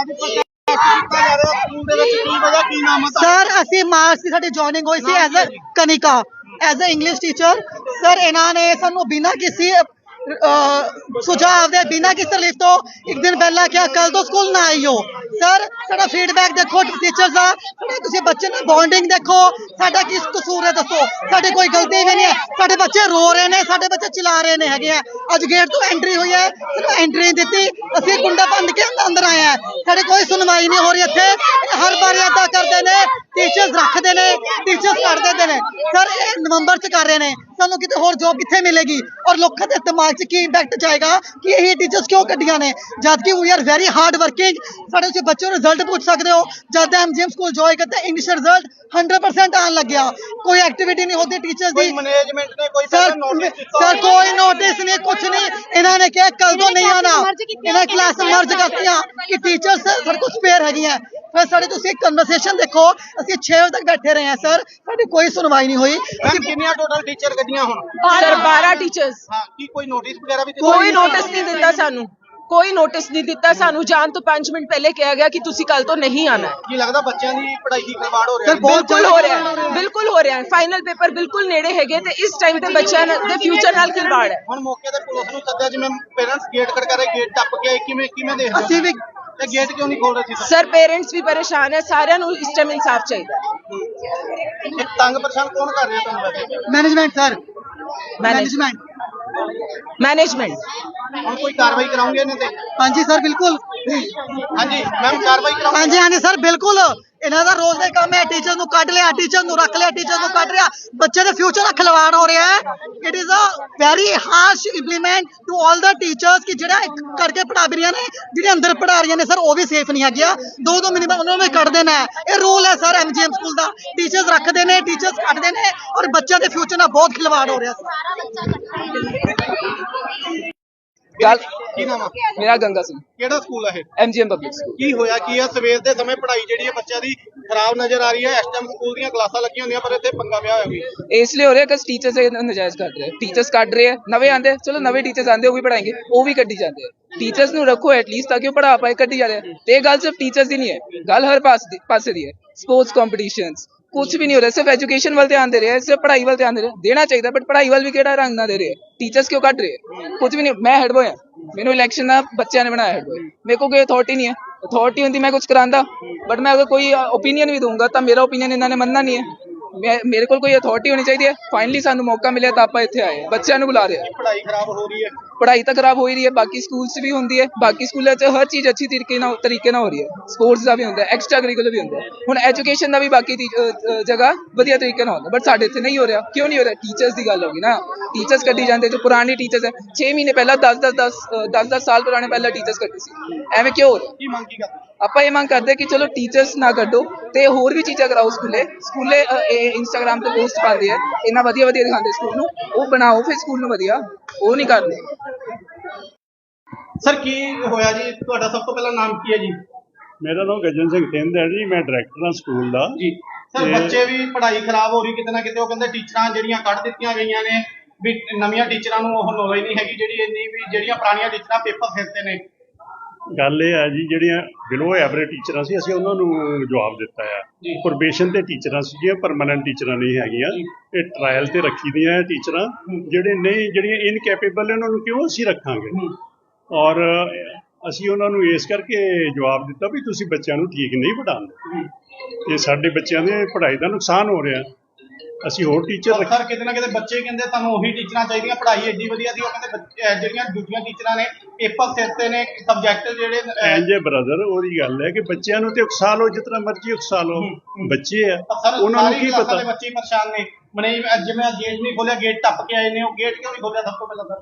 ਅੱਜ ਪ੍ਰੋਟੈਸਟ ਕੀਤਾ ਜਾ ਰਿਹਾ ਸਕੂਲ ਦੇ ਵਿੱਚ ਕੀ ਵਜ੍ਹਾ ਕੀ ਨਾਮ ਹੈ ਸਰ ਅਸੀਂ ਮਾਰਚ ਦੀ ਸਾਡੀ ਜੁਆਇਨਿੰਗ ਹੋਈ ਸੀ as a Kanika as a English teacher sir ਇਹਨਾਂ ਨੇ ਸਾਨੂੰ ਬਿਨਾਂ ਕਿਸੇ ਸੁਝਾਅ ਦੇ ਬਿਨਾਂ ਕਿਸੇ ਲਿਖ ਤੋਂ ਇੱਕ ਦਿਨ ਪਹਿਲਾਂ ਕਿਹਾ ਕੱਲ ਤੋਂ ਸਕੂਲ ਨਾ ਆਈਓ ਸਰ ਸਾਡਾ ਫੀਡਬੈਕ ਦੇਖੋ ਟੀਚਰਸ ਦਾ। ਸਾਡੇ ਤੁਸੀਂ ਬੱਚੇ ਨਾਲ ਬੌਂਡਿੰਗ ਦੇਖੋ। ਸਾਡਾ ਕੀ ਕਸੂਰ ਹੈ ਦੱਸੋ? ਸਾਡੇ ਕੋਈ ਗਲਤੀ ਵੀ ਨਹੀਂ ਹੈ। ਸਾਡੇ ਬੱਚੇ ਰੋ ਰਹੇ ਨੇ, ਸਾਡੇ ਬੱਚੇ ਚਿਲਾ ਰਹੇ ਨੇ ਹੈਗੇ ਆ। ਅੱਜ ਗੇਟ ਤੋਂ ਐਂਟਰੀ ਹੋਈ ਹੈ। ਸਾਨੂੰ ਐਂਟਰੀ ਦਿੱਤੀ। ਅਸੀਂ ਕੁੰਡਾ ਬੰਦ ਕੇ ਅੰਦਰ ਆਏ ਆ ਸਾਡੇ ਕੋਈ ਸੁਣਵਾਈ ਨਹੀਂ ਹੋ ਰਹੀ ਇੱਥੇ। ਹਰ ਵਾਰ ਏਦਾਂ ਕਰਦੇ ਨੇ। ਟੀਚਰਸ ਰੱਖ ਨੇ ਟੀਚਰਸ ਕੱਢ ਦਿੰਦੇ ਨੇ ਸਰ ਇਹ ਨਵੰਬਰ ਚ ਕਰ ਰਹੇ ਨੇ। ਸਾਨੂੰ ਕਿਤੇ ਹੋਰ ਜੋਬ ਕਿੱਥੇ ਮਿਲੇਗੀ? ਔਰ ਲੋਕਾਂ ਦੇ ਦਿਮਾਗ 'ਚ ਕੀ ਇੰਪੈਕਟ ਜਾਏਗਾ ਕਿ ਇਹ ਟੀਚਰਸ ਕਿਉਂ ਕੱਢੀਆਂ ਨੇ? ਜਦ ਕਿ we are very hard working ਸਾਡੇ ਬੱਚਿਆਂ ਨੂੰ ਰਿਜ਼ਲਟ ਪੁੱਛ ਸਕਦੇ ਹੋ। ਜਦ ਐਮਜੀਐਮ ਸਕੂਲ ਜੋਏ ਕਰਦੇ ਇੰਗਲਿਸ਼ ਰਿਜ਼ਲਟ 100% ਆਉਣ ਲੱਗਿਆ। ਕੋਈ ਐਕਟੀਵਿਟੀ ਨਹੀਂ ਹੁੰਦੀ ਟੀਚਰਸ ਕੋਈ ਦੀ ਮੈਨੇਜਮੈਂਟ ਨੇ ਕੋਈ ਸਰ ਸਰ ਕੋਈ ਨੋਟਿਸ ਨਹੀਂ ਕੁਝ ਨਹੀਂ। ਇਹਨਾਂ ਨੇ ਕਿਹਾ ਕੱਲ ਤੋਂ ਨਹੀਂ ਆਣਾ ਇਹਨਾਂ ਕਲਾਸ ਮਰਜ ਕਰਤੀਆਂ ਕਿ ਟੀਚਰਸ ਸਾਡੇ ਕੋਲ ਸਪੇਅਰ ਹੈਗੀਆਂ। ਫਿਰ ਸਾਡੇ ਤੁਸੀਂ ਕਨਵਰਸੇਸ਼ਨ ਦੇਖੋ ਅਸੀਂ 6 ਵਜੇ ਤੱਕ ਬੈਠੇ ਰਹੇ ਹਾਂ ਸਰ ਸਾਡੀ ਕੋਈ ਸੁਣਵਾਈ ਨਹੀਂ ਹੋਈ। ਮੈਮ ਕਿੰਨੀਆਂ ਟੋਟਲ ਟੀਚਰ ਗੱਡੀਆਂ ਹੁਣ? ਸਰ 12 ਟੀਚਰਸ ਹਾਂ ਕੀ ਕੋਈ ਨੋਟਿਸ ਵਗੈਰਾ ਵੀ ਦਿੱਤਾ? ਕੋਈ ਨੋਟਿਸ ਨਹੀਂ ਦਿੱਤਾ ਸਾਨੂੰ। ਕੋਈ ਨੋਟਿਸ ਨਹੀਂ ਦਿੱਤਾ ਸਾਨੂੰ। ਜਾਣ ਤੋਂ 5 ਮਿੰਟ ਪਹਿਲੇ ਕਿਹਾ ਗਿਆ ਕਿ ਤੁਸੀਂ ਕੱਲ ਤੋਂ ਨਹੀਂ ਆਣਾ ਕੀ ਲੱਗਦਾ ਬੱਚਿਆਂ ਦੀ ਪੜ੍ਹਾਈ ਦੀ ਖਿਲਵਾੜ ਹੋ ਰਿਹਾ? ਸਰ, ਬਹੁਤ ਬਿਲਕੁਲ ਹੋ ਰਿਹਾ ਹੈ। ਬਿਲਕੁਲ ਹੋ ਰਿਹਾ ਹੈ। ਫਾਈਨਲ ਪੇਪਰ ਬਿਲਕੁਲ ਨੇੜੇ ਹੈਗੇ ਤੇ ਇਸ ਟਾਈਮ ਤੇ ਬੱਚਿਆਂ ਦੇ ਫਿਊਚਰ ਨਾਲ ਖਿਲਵਾੜ ਹੈ। ਹੁਣ ਮੌਕੇ ਤੇ ਪੁਲਿਸ ਨੂੰ ਸੱਦਿਆ ਜਿਵੇਂ ਪੇਰੈਂਟਸ ਗੇਟ ਖੜਕਾ ਰਹੇ ਗੇਟ ਟੱਪ ਕੇ ਕਿਵੇਂ ਕਿਵੇਂ ਦੇਖਦੇ ਹੋ? ਅਸੀਂ ਵੀ ਤੇ ਗੇਟ ਕਿਉਂ ਨਹੀਂ ਖੋਲ ਰਹੇ ਸੀ? ਸਰ ਪੇਰੈਂਟਸ ਵੀ ਪਰੇਸ਼ਾਨ ਹੈ ਸਾਰਿਆਂ ਨੂੰ ਇਸ ਟਾਈਮ ਇਨਸਾਫ ਚਾਹੀਦਾ ਹੈ। ਇਹ ਤੰਗ ਪਰੇਸ਼ਾਨ ਕੌਣ ਕਰ ਰਿਹਾ ਤੁਹਾਨੂੰ ਵੈਸੇ? ਮੈਨੇਜਮੈਂਟ ਸਰ ਮੈਨੇਜਮੈਂਟ ਮੈਨੇਜਮੈਂਟ ਹੁਣ ਕੋਈ ਕਾਰਵਾਈ ਕਰਾਉਂਗੇ ਇਹਨਾਂ ਤੇ? ਹਾਂਜੀ ਸਰ ਬਿਲਕੁਲ। ਹਾਂਜੀ ਮੈਮ ਕਾਰਵਾਈ ਕਰਾਉਂਗੇ। ਹਾਂਜੀ ਹਾਂਜੀ ਸਰ ਬਿਲਕੁਲ। ਇਹਨਾਂ ਦਾ ਰੋਜ਼ ਦਾ ਹੀ ਕੰਮ ਹੈ ਟੀਚਰ ਨੂੰ ਕੱਢ ਲਿਆ ਟੀਚਰ ਨੂੰ ਰੱਖ ਲਿਆ ਟੀਚਰ ਨੂੰ ਕੱਢ ਲਿਆ। ਬੱਚੇ ਦੇ ਫਿਊਚਰ ਦਾ ਖਿਲਵਾੜ ਹੋ ਰਿਹਾ ਹੈ। It is a very harsh implement to all the teachers ਕਿ ਜਿਹੜਾ ਇੱਕ ਕਰਕੇ ਪੜ੍ਹਾ ਵੀ ਰਹੀਆਂ ਨੇ, ਜਿਹੜੇ ਅੰਦਰ ਪੜ੍ਹਾ ਰਹੀਆਂ ਨੇ ਸਰ ਉਹ ਵੀ ਸੇਫ ਨਹੀਂ ਹੈਗੀਆਂ। ਦੋ ਦੋ ਮਿਨੀਮਮ ਉਹਨਾਂ ਨੂੰ ਵੀ ਕੱਢ ਦੇਣਾ ਹੈ। ਇਹ ਰੂਲ ਹੈ ਸਰ ਐਮਜੀਐਮ ਸਕੂਲ ਦਾ। ਟੀਚਰਸ ਰੱਖਦੇ ਨੇ ਟੀਚਰਸ ਕੱਢਦੇ ਨੇ ਔਰ ਬੱਚਿਆਂ ਦੇ ਫਿਊਚਰ ਨਾਲ ਬਹੁਤ ਖਿਲਵਾੜ ਹੋ ਰਿਹਾ ਸਰ ਗੱਲ ਕੀ ਨਾਮ ਆ? ਮੇਰਾ ਗੰਗਾ ਸਿੰਘ। ਕਿਹੜਾ ਸਕੂਲ ਹੈ ਇਹ? ਐਮਜੀਐਮ ਪਬਲਿਕ ਸਕੂਲ ਕੀ ਹੋਇਆ? ਕੀ ਆ? ਸਵੇਰ ਦੇ ਸਮੇਂ ਪੜ੍ਹਾਈ ਜਿਹੜੀ ਹੈ ਬੱਚਿਆਂ ਦੀ ਖਰਾਬ ਨਜ਼ਰ ਆ ਰਹੀ ਹੈ ਇਸ ਟਾਈਮ ਸਕੂਲ ਦੀਆਂ ਕਲਾਸਾਂ ਲੱਗੀਆਂ ਹੁੰਦੀਆਂ ਪਰ ਇੱਥੇ ਪੰਗਾ ਪਿਆ ਹੋਇਆ ਵੀ ਇਸ ਲਈ ਹੋ ਰਿਹਾ ਕਿ ਟੀਚਰਸ ਨਜਾਇਜ਼ ਕੱਢ ਰਹੇ ਟੀਚਰਸ ਕੱਢ ਰਹੇ ਆ। ਨਵੇਂ ਆਂਦੇ ਚਲੋ ਨਵੇਂ ਟੀਚਰਸ ਆਂਦੇ ਉਹ ਵੀ ਪੜਾਏਂਗੇ ਉਹ ਵੀ ਕੱਢੀ ਜਾਂਦੇ ਆ। ਟੀਚਰਸ ਨੂੰ ਰੱਖੋ ਐਟਲੀਸਟ ਤਾਂ ਕਿ ਉਹ ਪੜਾ ਪਾਏ ਕੱਢੀ ਜਾਂਦੇ ਆ। ਤੇ ਇਹ ਗੱਲ ਸਿਰਫ ਟੀਚਰਸ ਦੀ ਨਹੀਂ ਹੈ। ਗੱਲ ਹਰ ਪਾਸੇ ਦੀ ਹੈ। ਸਪੋਰਟਸ ਕੰਪੀਟੀਸ਼ਨਸ ਕੁਝ ਵੀ ਨਹੀਂ ਹੋ ਰਿਹਾ, ਸਿਰਫ ਐਜੂਕੇਸ਼ਨ ਵੱਲ ਧਿਆਨ ਦੇ ਰਿਹਾ, ਸਿਰਫ ਪੜ੍ਹਾਈ ਵੱਲ ਧਿਆਨ ਦੇ ਰਿਹਾ, ਦੇਣਾ ਚਾਹੀਦਾ ਬਟ ਪੜ੍ਹਾਈ ਵੱਲ ਵੀ ਕਿਹੜਾ ਰੰਗ ਨਾ ਦੇ ਰਿਹਾ ਟੀਚਰਸ ਕਿਉਂ ਕੱਢ ਰਹੇ ਆ? ਕੁਝ ਵੀ ਨਹੀਂ, ਮੈਂ ਹੈਡ ਬੋਏ ਮੈਨੂੰ ਇਲੈਕਸ਼ਨ ਦਾ ਬੱਚਿਆਂ ਨੇ ਬਣਾਇਆ ਹੈਡ ਬੋਏ ਮੇਰੇ ਕੋਲ ਕੋਈ ਅਥਾਰਟੀ ਨਹੀਂ ਹੈ ਅਥਾਰਟੀ ਹੁੰਦੀ ਮੈਂ ਕੁਝ ਕਰਾਂਦਾ ਬਟ ਮੈਂ ਅਗਰ ਕੋਈ ਓਪੀਨੀਅਨ ਵੀ ਦਊਂਗਾ ਤਾਂ ਮੇਰਾ ਓਪੀਨੀਅਨ ਇਹਨਾਂ ਨੇ ਮੰਨਣਾ ਨਹੀਂ ਹੈ ਮੇਰੇ ਕੋਲ ਕੋਈ ਅਥਾਰਟੀ ਹੋਣੀ ਚਾਹੀਦੀ ਹੈ? ਫਾਈਨਲੀ ਸਾਨੂੰ ਮੌਕਾ ਮਿਲਿਆ ਤਾਂ ਆਪਾਂ ਇੱਥੇ ਆਏ ਹਾਂ। ਬੱਚਿਆਂ ਨੂੰ ਬੁਲਾ ਰਹੇ ਹਾਂ। ਪੜ੍ਹਾਈ ਖਰਾਬ ਹੋ ਰਹੀ ਹੈ। ਪੜ੍ਹਾਈ ਤਾਂ ਖਰਾਬ ਹੋ ਹੀ ਰਹੀ ਹੈ ਬਾਕੀ ਸਕੂਲ 'ਚ ਵੀ ਹੁੰਦੀ ਹੈ। ਬਾਕੀ ਸਕੂਲਾਂ 'ਚ ਹਰ ਚੀਜ਼ ਅੱਛੀ ਤਰੀਕੇ ਨਾਲ ਤਰੀਕੇ ਨਾਲ ਹੋ ਰਹੀ ਹੈ। ਸਪੋਰਟਸ ਦਾ ਵੀ ਹੁੰਦਾ ਹੈ ਐਕਸਟਰਾ ਕਰਿਕੂਲਰ ਵੀ ਹੁੰਦਾ ਹੈ। ਹੁਣ ਐਜੂਕੇਸ਼ਨ ਦਾ ਵੀ ਬਾਕੀ ਜਗ੍ਹਾ ਵਧੀਆ ਤਰੀਕੇ ਨਾਲ ਹੁੰਦਾ ਬਟ ਸਾਡੇ ਇੱਥੇ ਨਹੀਂ ਹੋ ਰਿਹਾ। ਕਿਉਂ ਨਹੀਂ ਹੋ ਰਿਹਾ? ਟੀਚਰਸ ਦੀ ਗੱਲ ਹੋਗੀ ਨਾ। ਟੀਚਰਸ ਕੱਢੀ ਜਾਂਦੇ ਜੋ ਪੁਰਾਣੀ ਟੀਚਰਸ ਹੈ। 6 ਮਹੀਨੇ ਪਹਿਲਾਂ 10 10 10 10 10 ਸਾਲ ਪੁਰਾਣੇ ਪਹਿਲਾਂ ਟੀਚਰਸ ਕੱਢੀ ਸੀ। ਐਵੇਂ ਕਿਉਂ ਹੋ ਰਿਹਾ? ਕੀ ਮੰਗ ਕੀ ਕਰਦੇ? ਆਪਾਂ ਇਹ ਮੰਗ ਕਰਦੇ ਕਿ ਚਲੋ ਟੀਚਰਸ ਨਾ ਕੱਢੋ। ਤੇ ਹੋਰ ਵੀ ਚੀਜ਼ਾਂ ਕਰਾਓ ਸਕੂਲੇ। ਸਕੂਲੇ ਇਹ ਇੰਸਟਾਗ੍ਰam ਤੇ ਪੋਸਟ ਪਾਉਂਦੇ ਆ। ਇੰਨਾ ਵਧੀਆ ਵਧੀਆ ਦਿਖਾਉਂਦੇ ਸਕੂਲ ਨੂੰ। ਉਹ ਬਣਾਓ ਫਿਰ ਸਕੂਲ ਨੂੰ ਵਧੀਆ। ਉਹ ਨਹੀਂ ਕਰਦੇ ਸਰ ਕੀ ਹੋਇਆ ਜੀ? ਤੁਹਾਡਾ ਸਭ ਤੋਂ ਪਹਿਲਾਂ ਨਾਮ ਕੀ ਹੈ ਜੀ? ਮੇਰਾ ਨਾਮ ਗਜਨ ਸਿੰਘ ਥਿੰਦ ਹੈ ਜੀ। ਮੈਂ ਡਾਇਰੈਕਟਰ ਹਾਂ ਸਕੂਲ ਦਾ। ਜੀ। ਸਰ ਬੱਚੇ ਵੀ ਪੜ੍ਹਾਈ ਖਰਾਬ ਹੋ ਰਹੀ ਕਿਤੇ ਨਾ ਕਿਤੇ ਉਹ ਕਹਿੰਦੇ ਟੀਚਰਾਂ ਜਿਹੜੀਆਂ ਕੱਢ ਦਿੱਤੀਆਂ ਗਈਆਂ ਨੇ ਵੀ ਨਵੀਆਂ ਟੀਚਰਾਂ ਨੂੰ ਉਹ ਨੌਲੇਜ ਨਹੀਂ ਹੈਗੀ ਜਿਹੜੀ ਇੰਨੀ ਵੀ ਜਿਹੜੀਆਂ ਪੁਰਾਣੀਆਂ ਟੀਚਰਾਂ ਪੇਪਰ ਸਿਰਤੇ ਨੇ। ਗੱਲ ਇਹ ਆ ਜੀ ਜਿਹੜੀਆਂ ਬਿਲੋ ਐਵਰੇਜ ਟੀਚਰਾਂ ਸੀ ਅਸੀਂ ਉਹਨਾਂ ਨੂੰ ਜਵਾਬ ਦਿੱਤਾ ਆ। ਪ੍ਰੋਬੇਸ਼ਨ ਤੇ ਟੀਚਰਾਂ ਸੀਗੀਆਂ ਪਰਮਨੈਂਟ ਟੀਚਰਾਂ ਨਹੀਂ ਹੈਗੀਆਂ। ਇਹ ਟ੍ਰਾਇਲ ਤੇ ਰੱਖੀ ਦੀਆਂ ਇਹ ਟੀਚਰਾਂ ਜਿਹੜੇ ਨਹੀਂ ਜਿਹੜੀਆਂ ਇਨਕੈਪੇਬਲ ਉਹਨਾਂ ਨੂੰ ਕਿਉਂ ਅਸੀਂ ਰੱਖਾਂਗੇ? ਔਰ ਅਸੀਂ ਉਹਨਾਂ ਨੂੰ ਇਸ ਕਰਕੇ ਜਵਾਬ ਦਿੱਤਾ ਵੀ ਤੁਸੀਂ ਬੱਚਿਆਂ ਨੂੰ ਠੀਕ ਨਹੀਂ ਪੜ੍ਹਾਉਂਦੇ। ਇਹ ਸਾਡੇ ਬੱਚਿਆਂ ਦੇ ਪੜ੍ਹਾਈ ਦਾ ਨੁਕਸਾਨ ਹੋ ਰਿਹਾ। ਅਸੀਂ ਹੋਰ ਟੀਚਰ ਰੱਖ। ਸਰ ਕਿਤੇ ਨਾ ਕਿਤੇ ਬੱਚੇ ਕਹਿੰਦੇ ਤੁਹਾਨੂੰ ਉਹੀ ਟੀਚਰਾਂ ਚਾਹੀਦੀਆਂ ਪੜ੍ਹਾਈ ਐਡੀ ਵਧੀਆ ਸੀ ਉਹ ਕਹਿੰਦੇ ਬੱਚੇ- ਅਹ ਜਿਹੜੀਆਂ ਦੂਜੀਆਂ ਟੀਚਰਾਂ ਨੇ ਪੇਪਰ ਸਿਰਤੇ ਨੇ ਸਬਜੈਕਟ ਜਿਹੜੇ ਅਹ, ਐਂਜੇ ਬ੍ਰਦਰ ਉਹਦੀ ਗੱਲ ਹੈ ਕਿ ਬੱਚਿਆਂ ਨੂੰ ਤੇ ਉਕਸਾ ਲਓ ਜਿਤਨਾ ਮਰਜ਼ੀ ਉਕਸਾ ਲਓ। ਬੱਚੇ ਆ ਸਰ ਉਹਨਾਂ ਨੂੰ ਸਾਰੀ ਕੀ ਕਲਾਸਾਂ ਪਤਾ? ਦੇ ਬੱਚੇ ਹੀ ਪਰੇਸ਼ਾਨ ਨੇ। ਮਨੇ ਜਿਵੇਂ ਗੇਟ ਨਹੀਂ ਖੋਲਿਆ ਗੇਟ ਟੱਪ ਕੇ ਆਏ ਨੇ ਉਹ ਗੇਟ ਕਿਉਂ ਨਹੀਂ ਖੋਲਿਆ ਸਭ ਤੋਂ ਪਹਿਲਾਂ ਸਰ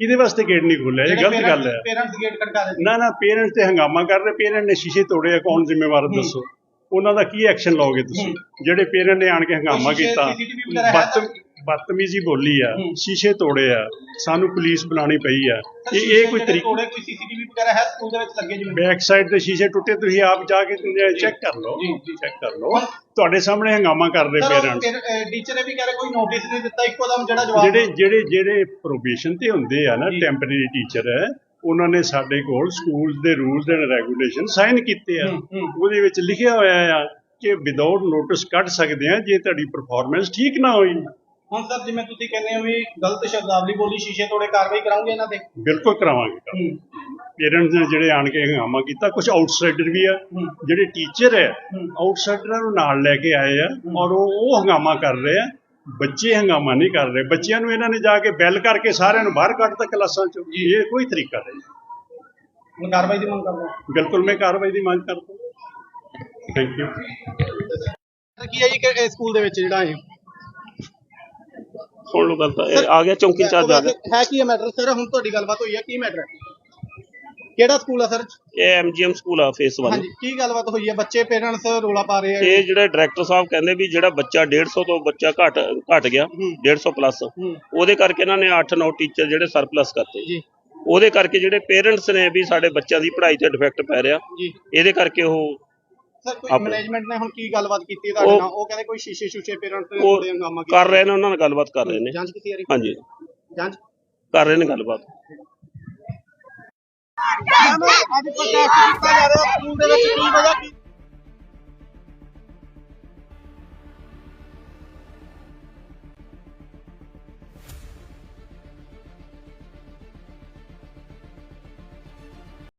ਕਿਹਦੇ ਵਾਸਤੇ ਗੇਟ ਨਹੀਂ ਖੋਲਿਆ ਇਹ ਗਲਤ ਗੱਲ ਹੈ। ਪੇਰੈਂਟਸ ਗੇਟ ਖੜਕਾ ਰਹੇ ਨਾ ਨਾ ਪੇਰੈਂਟਸ ਤੇ ਹੰਗਾਮਾ ਕਰ ਰਹੇ ਪੇਰੈਂਟ ਨੇ ਸ਼ੀਸ਼ੇ ਤੋੜੇ ਆ ਕੌਣ ਜ਼ਿੰਮੇਵਾਰ ਹੈ। ਦੱਸੋ? ਉਹਨਾਂ ਦਾ ਕੀ ਐਕਸ਼ਨ ਲਓਗੇ ਤੁਸੀਂ? ਜਿਹੜੇ ਪੇਰੈਂਟ ਨੇ ਆਣ ਕੇ ਹੰਗਾਮਾ ਕੀਤਾ ਬਦਤਮੀਜ਼ੀ ਬੋਲੀ ਆ ਸ਼ੀਸ਼ੇ ਤੋੜੇ ਆ ਸਾਨੂੰ ਪੁਲਿਸ ਬੁਲਾਣੀ ਪਈ ਆ। ਇਹ ਇਹ ਕੋਈ ਤਰੀਕਾ ਤੋੜੇ ਕੋਈ ਸੀਸੀਟੀਵੀ ਵਗੈਰਾ ਹੈ ਸਕੂਲ ਦੇ ਵਿੱਚ ਲੱਗੇ ਜਿਵੇਂ? ਬੈਕ ਸਾਈਡ ਦੇ ਸ਼ੀਸ਼ੇ ਟੁੱਟੇ ਤੁਸੀਂ ਆਪ ਜਾ ਕੇ ਚੈੱਕ ਕਰ ਲਓ। ਚੈੱਕ ਕਰ ਲਓ। ਤੁਹਾਡੇ ਸਾਹਮਣੇ ਹੰਗਾਮਾ ਕਰ ਰਹੇ ਪੇਰੈਂਟਸ ਟੀਚਰ ਨੇ ਵੀ ਕਹਿ ਰਹੇ ਕੋਈ ਨੋਟਿਸ ਨਹੀਂ ਦਿੱਤਾ ਇੱਕੋ ਦਮ ਜਿਹੜਾ ਜਵਾਬ ਜਿਹੜੇ ਜਿਹੜੇ ਜਿਹੜੇ ਪ੍ਰੋਬੇਸ਼ਨ ਤੇ ਹੁੰਦੇ ਆ ਨਾ ਟੈਂਪਰੇਰੀ ਟੀਚਰ ਹੈ ਉਹਨਾਂ ਨੇ ਸਾਡੇ ਕੋਲ ਸਕੂਲ ਦੇ ਰੂਲਸ ਐਂਡ ਰੈਗੂਲੇਸ਼ਨ ਸਾਈਨ ਕੀਤੇ ਆ। ਉਹਦੇ ਵਿੱਚ ਲਿਖਿਆ ਹੋਇਆ ਆ ਕਿ ਵਿਦਆਊਟ ਨੋਟਿਸ ਕੱਢ ਸਕਦੇ ਆ ਜੇ ਤੁਹਾਡੀ ਪਰਫਾਰਮੈਂਸ ਠੀਕ ਨਾ ਹੋਈ। ਹੁਣ ਸਰ ਜਿਵੇਂ ਤੁਸੀਂ ਕਹਿੰਦੇ ਹੋ ਵੀ ਗਲਤ ਸ਼ਬਦਾਵਲੀ ਬੋਲੀ ਸ਼ੀਸ਼ੇ ਤੋੜੇ ਕਾਰਵਾਈ ਕਰਾਉਂਗੇ ਇਹਨਾਂ ਤੇ? ਬਿਲਕੁਲ ਕਰਾਵਾਂਗੇ। ਪੇਰੈਂਟਸ ਨੇ ਜਿਹੜੇ ਆਣ ਕੇ ਹੰਗਾਮਾ ਕੀਤਾ ਕੁਝ ਆਊਟਸਾਈਡਰ ਵੀ ਆ ਜਿਹੜੇ ਟੀਚਰ ਹੈ। ਆਊਟਸਾਈਡਰਾਂ ਨੂੰ ਨਾਲ ਲੈ ਕੇ ਆਏ ਆ ਔਰ ਉਹ ਹੰਗਾਮਾ ਕਰ ਰਹੇ ਆ। ਬੱਚੇ ਹੰਗਾਮਾ ਨਹੀਂ ਕਰ ਰਹੇ। ਬੱਚਿਆਂ ਨੂੰ ਇਹਨਾਂ ਨੇ ਜਾ ਕੇ ਬੈਲ ਕਰਕੇ ਸਾਰਿਆਂ ਨੂੰ ਬਾਹਰ ਕੱਢਤਾ ਕਲਾਸਾਂ ਚੋਂ। ਇਹ ਕੋਈ ਤਰੀਕਾ ਨਹੀਂ। ਹੁਣ ਕਾਰਵਾਈ ਦੀ ਮੰਗ ਕਰਦੇ ਹਾਂ। ਬਿਲਕੁਲ ਮੈਂ ਕਾਰਵਾਈ ਦੀ ਮੰਗ ਕਰਦਾ ਥੈਂਕ ਯੂ ਕੀ ਹੈ ਜੀ ਕਿ ਇਹ ਸਕੂਲ ਦੇ ਵਿੱਚ ਜਿਹੜਾ ਹੈ ਸੁਣ ਲਓ ਗੱਲ ਤਾਂ ਇਹ ਆ ਗਿਆ ਚੌਂਕੀ ਚਾਰਜ ਆ ਗਿਆ ਹੈ ਕੀ ਮੈਟਰ ਸਰ ਹੁਣ ਤੁਹਾਡੀ ਗੱਲਬਾਤ ਹੋਈ ਹੈ ਕੀ ਮੈਟਰ ਹੈ? ਕਿਹੜਾ ਸਕੂਲ ਆ ਸਰ? ਇਹ ਐਮਜੀਐਮ ਸਕੂਲ ਆ ਫੇਸ 1 ਹਾਂਜੀ ਕੀ ਗੱਲਬਾਤ ਹੋਈ ਹੈ ਬੱਚੇ ਪੇਰੈਂਟਸ ਰੋਲਾ ਪਾ ਰਹੇ ਆ? ਇਹ ਜਿਹੜੇ ਡਾਇਰੈਕਟਰ ਸਾਹਿਬ ਕਹਿੰਦੇ ਵੀ ਜਿਹੜਾ ਬੱਚਾ 150 ਤੋਂ ਬੱਚਾ ਘਟ ਘਟ ਗਿਆ 150 ਪਲੱਸ ਉਹਦੇ ਕਰਕੇ ਇਹਨਾਂ ਨੇ 8-9 ਟੀਚਰ ਜਿਹੜੇ ਸਰਪਲਸ ਕਰਤੇ। ਜੀ। ਉਹਦੇ ਕਰਕੇ ਜਿਹੜੇ ਪੇਰੈਂਟਸ ਨੇ ਵੀ ਸਾਡੇ ਬੱਚਿਆਂ ਦੀ ਪੜ੍ਹਾਈ ਤੇ ਡਿਫੈਕਟ ਪੈ ਰਿਹਾ। ਜੀ। ਇਹਦੇ ਕਰਕੇ ਉਹ ਸਰ ਕੋਈ ਮੈਨੇਜਮੈਂਟ ਨੇ ਹੁਣ ਕੀ ਗੱਲਬਾਤ ਕੀਤੀ ਤੁਹਾਡੇ ਨਾਲ? ਉਹ ਕਹਿੰਦੇ ਕੋਈ ਸ਼ੀਸ਼ੇ ਸ਼ੂਸ਼ੇ ਪੇਰੈਂਟਸ ਨੇ ਥੋੜੇ ਹੰਗਾਮਾ ਕੀਤਾ ਕਰ ਰਹੇ ਨੇ ਉਹਨਾਂ ਨਾਲ ਗੱਲਬਾਤ ਕਰ ਰਹੇ ਨੇ। ਜਾਂਚ ਕੀਤੀ ਜਾ ਰਹੀ? ਹਾਂਜੀ। ਜਾਂਚ? ਕਰ ਰਹੇ ਨੇ ਗੱਲਬਾਤ। ਅੱਜ ਪ੍ਰੋਟੈਸਟ ਕੀਤਾ ਜਾ ਰਿਹਾ ਸਕੂਲ ਦੇ ਵਿੱਚ ਕੀ ਵਜ੍ਹਾ ਕੀ